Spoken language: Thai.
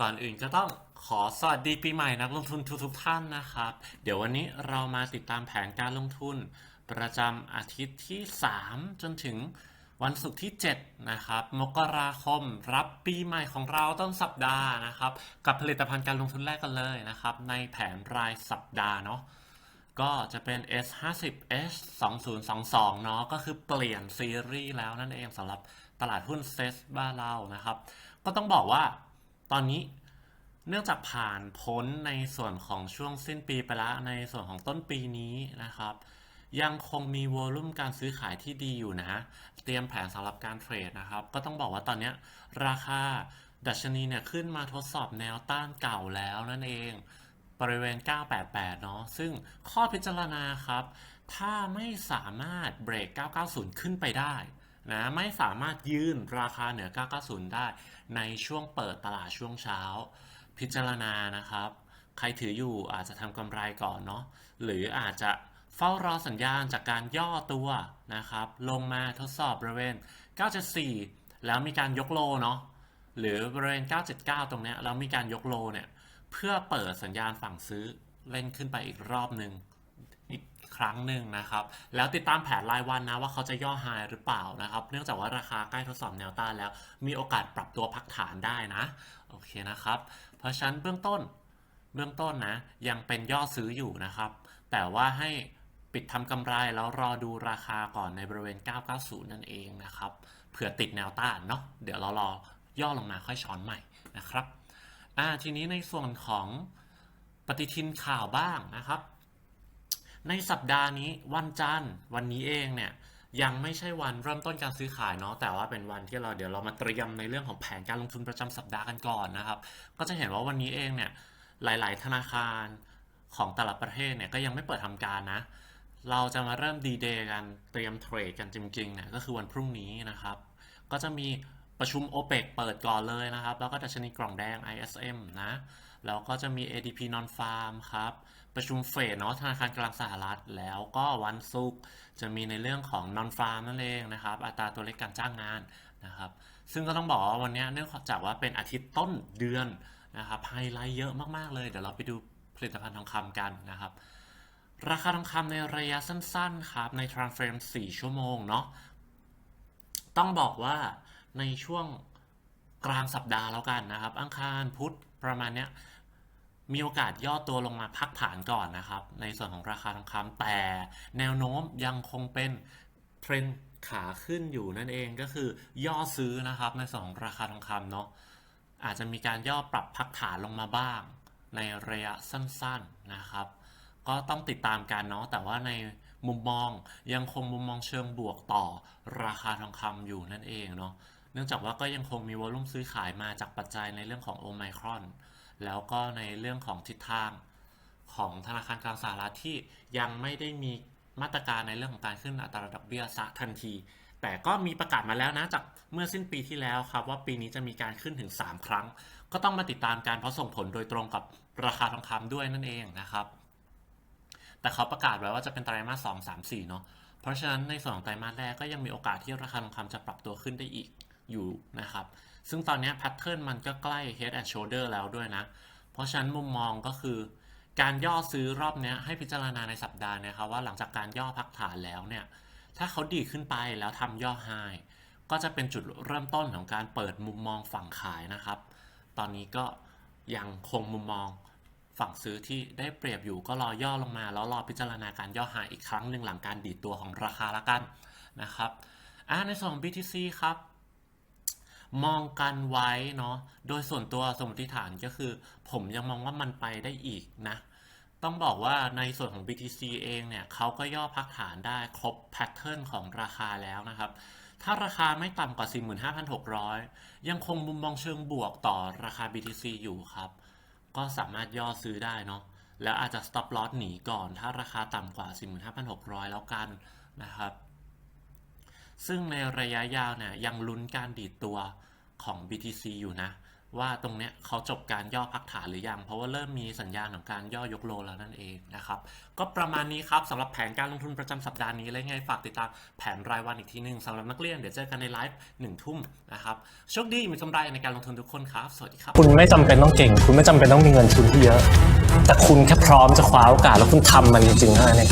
ก่อนอื่นก็ต้องขอสวัสดีปีใหม่นักลงทุนทุกๆท่านนะครับ เดี๋ยววันนี้เรามาติดตามแผนการลงทุน ประจำอาทิตย์ที่ 3 จนถึงวันศุกร์ที่ 7 นะครับ มกราคมรับปีใหม่ของเราต้นสัปดาห์นะครับ กับผลิตภัณฑ์การลงทุนแรกกันเลยนะครับ ในแผนรายสัปดาห์เนาะก็จะเป็น S50 S 2022 เนาะก็คือเปลี่ยนซีรีส์แล้วนั่นเองสำหรับตลาดหุ้นเซสบ้านเรานะครับ ก็ต้องบอกว่า ตอนนี้เนื่องจากผ่านพ้นในส่วนของช่วงสิ้นปีไปแล้วในส่วนของต้นปีนี้นะครับ ยังคงมีวอลุ่มการซื้อขายที่ดีอยู่นะ เตรียมแผนสำหรับการเทรดนะครับ ก็ต้องบอกว่าตอนนี้ราคาดัชนีเนี่ยขึ้นมาทดสอบแนวต้านเก่าแล้วนั่นเองบริเวณ 988 เนาะซึ่งข้อพิจารณาครับ ถ้าไม่สามารถเบรก 990 ขึ้นไปได้ นะไม่สามารถยืนราคาเหนือ 990 ได้ในช่วงเปิดตลาดช่วงเช้า พิจารณานะครับ ใครถืออยู่อาจจะทำกำไรก่อนเนาะหรืออาจจะเฝ้ารอสัญญาณจากการย่อตัวนะครับ ลงมาทดสอบบริเวณ 974 แล้วมีการยกโลเนาะหรือบริเวณ 979 ตรงเนี้ยแล้วมีการยกโลเนี่ยเพื่อเปิดสัญญาณฝั่งซื้อเล่นขึ้นไปอีกรอบหนึ่ง ครั้งหนึ่งนะครับ แล้วติดตามแผนรายวันนะว่าเขาจะย่อไฮหรือเปล่านะครับ เนื่องจากว่าราคาใกล้ทดสอบแนวต้านแล้ว มีโอกาสปรับตัวพักฐานได้นะ โอเคนะครับ เพราะฉะนั้นเบื้องต้นเบื้องต้นนะ ยังเป็นย่อซื้ออยู่นะครับ แต่ว่าให้ปิดทำกำไรแล้วรอดูราคาก่อนในบริเวณ 990 นั่นเองนะครับ เผื่อติดแนวต้านเนาะ เดี๋ยวเรารอย่อลงมาค่อยช้อนใหม่นะครับ อ่า ทีนี้ในส่วนของปฏิทินข่าวบ้างนะครับ ในสัปดาห์นี้วันจันทร์วันนี้เองเนี่ยยังไม่ใช่วันเริ่มต้นการซื้อขายเนาะแต่ว่าเป็นวันที่เราเดี๋ยวเรามาเตรียมในเรื่องของแผนการลงทุนประจำสัปดาห์กันก่อนนะครับ ก็จะเห็นว่าวันนี้เองเนี่ยหลาย ๆ ธนาคารของแต่ละประเทศเนี่ยก็ยังไม่เปิดทำการนะ เราจะมาเริ่มดีเดย์กันเตรียมเทรดกันจริงๆเนี่ยก็คือวันพรุ่งนี้นะครับ ก็จะมีประชุม o p e ปเปิดก่อนเลยนะครับ แล้วก็ดัชนีกล่องแดง ISM นะแล้วก็จะมี ADP Non Farm ครับ ประชุมเฟดเนาะธนาคารกลางสหรัฐ แล้วก็วันศุกร์จะมีในเรื่องของ Non Farm นั่นเองนะครับอัตราตัวเลขการจ้างงานนะครับซึ่งก็ต้องบอกว่าวันนี้เนื่องจากว่าเป็นอาทิตย์ต้นเดือนนะครับไฮไลท์เยอะมากๆเลย เดี๋ยวเราไปดูผลิตภัณฑ์ทองคำกันนะครับราคาทองคำในระยะสั้นๆครับใน time frame 4 ชั่วโมงเนาะต้องบอกว่าในช่วงกลางสัปดาห์แล้วกันนะครับ อังคารพุธประมาณเนี้ย มีโอกาสย่อตัวลงมาพักฐานก่อนนะครับ ในส่วนของราคาทองคำแต่แนวโน้มยังคงเป็นเทรนขาขึ้นอยู่นั่นเองก็คือย่อซื้อนะครับ ในส่วนของราคาทองคำเนาะอาจจะมีการย่อปรับพักฐานลงมาบ้าง ในระยะสั้นๆนะครับ ก็ต้องติดตามกันเนาะแต่ว่าในมุมมองยังคงมุมมองเชิงบวกต่อราคาทองคำอยู่นั่นเองเนาะเนื่องจากว่าก็ยังคงมีวอลุ่มซื้อขายมาจากปัจจัยในเรื่องของโอไมครอน แล้วก็ในเรื่องของทิศทางของธนาคารกลางสหรัฐที่ยังไม่ได้มีมาตรการในเรื่องของการขึ้นอัตราดอกเบี้ยซะทันที แต่ก็มีประกาศมาแล้วนะจากเมื่อสิ้นปีที่แล้วครับ ว่าปีนี้จะมีการขึ้นถึง 3 ครั้ง ก็ต้องมาติดตามการเพราะส่งผลโดยตรงกับราคาทองคำด้วยนั่นเองนะครับ แต่เขาประกาศไว้ว่าจะเป็นไตรมาสสองสามสี่เนาะเพราะฉะนั้นในส่วนของไตรมาสแรกก็ยังมีโอกาสที่ราคาทองคำจะปรับตัวขึ้นได้อีก อยู่นะครับ ซึ่งตอนนี้แพทเทิร์นมันก็ใกล้ head and shoulder แล้วด้วยนะ เพราะฉะนั้นมุมมองก็คือ การย่อซื้อรอบนี้ให้พิจารณาในสัปดาห์นะครับว่าหลังจากการย่อพักฐานแล้วเนี่ย ถ้าเขาดีขึ้นไปแล้วทำย่อไฮก็จะเป็นจุดเริ่มต้นของการเปิดมุมมองฝั่งขายนะครับ ตอนนี้ก็ยังคงมุมมองฝั่งซื้อที่ได้เปรียบอยู่ก็รอย่อลงมา แล้วรอพิจารณาการย่อหายอีกครั้งหนึ่งหลังการดีดตัวของราคาละกันนะครับอ่าในส่วนของ BTC ครับ มองกันไว้เนาะโดยส่วนตัวสมมติฐานก็คือ ผมยังมองว่ามันไปได้อีกนะ ต้องบอกว่าในส่วนของ BTC เองเนี่ยเขาก็ย่อพักฐานได้ครบแพทเทิร์นของราคาแล้วนะครับ ถ้าราคาไม่ต่ำกว่า 45,600 ยังคงมุมมองเชิงบวกต่อราคา BTC อยู่ครับ ก็สามารถย่อซื้อได้เนาะแล้วอาจจะ stop loss หนีก่อน ถ้าราคาต่ำกว่า 45,600 แล้วกันนะครับ ซึ่งในระยะยาวเนี่ยยังลุ้นการดีดตัวของ BTC อยู่นะ ว่าตรงเนี้ยเขาจบการย่อพักฐานหรือยัง เพราะว่าเริ่มมีสัญญาณของการย่อยกโลแล้วนั่นเองนะครับ ก็ประมาณนี้ครับสำหรับแผนการลงทุนประจำสัปดาห์นี้แลยไงฝากติดตามแผนรายวันอีกทีหนึ่งสำหรับนักเรียนเดี๋ยวเจอกันในไลฟ์หนึ่งทุ่มนะครับโชคดีมีกำไรในการลงทุนทุกคนครับสวัสดีครับ คุณไม่จำเป็นต้องเก่ง คุณไม่จำเป็นต้องมีเงินทุนที่เยอะ แต่คุณแค่พร้อมจะคว้าโอกาสแล้วคุณทำมันจริงๆเท่านั้นเอง